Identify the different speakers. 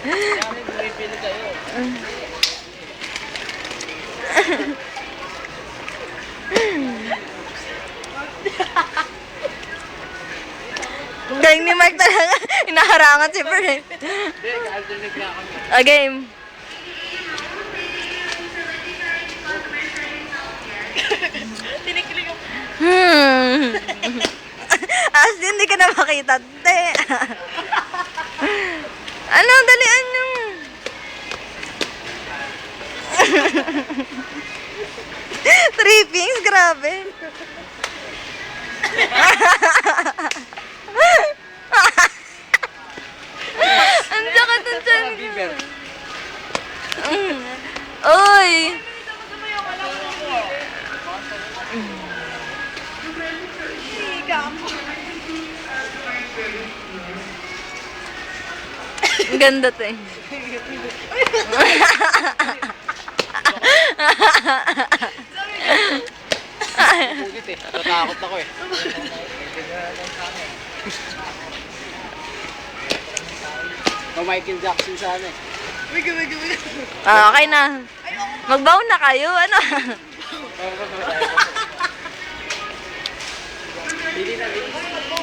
Speaker 1: Kaya bumibili kayo.
Speaker 2: Galing ni Mark talaga. Inaharangan si Fern.
Speaker 1: Kami.
Speaker 2: A game.
Speaker 1: Tinikilig ako.
Speaker 2: Hmm. As in, hindi ka na makita. Te. Three pings, grabe. Ang sakit ng tiyan ko.
Speaker 1: Beaver.
Speaker 2: Uy! Ang ganda to eh.
Speaker 1: Pugit eh. Natatakot ako eh. O Michael Jackson sana eh.
Speaker 2: Ah, okay na. Magbaon na kayo, ano?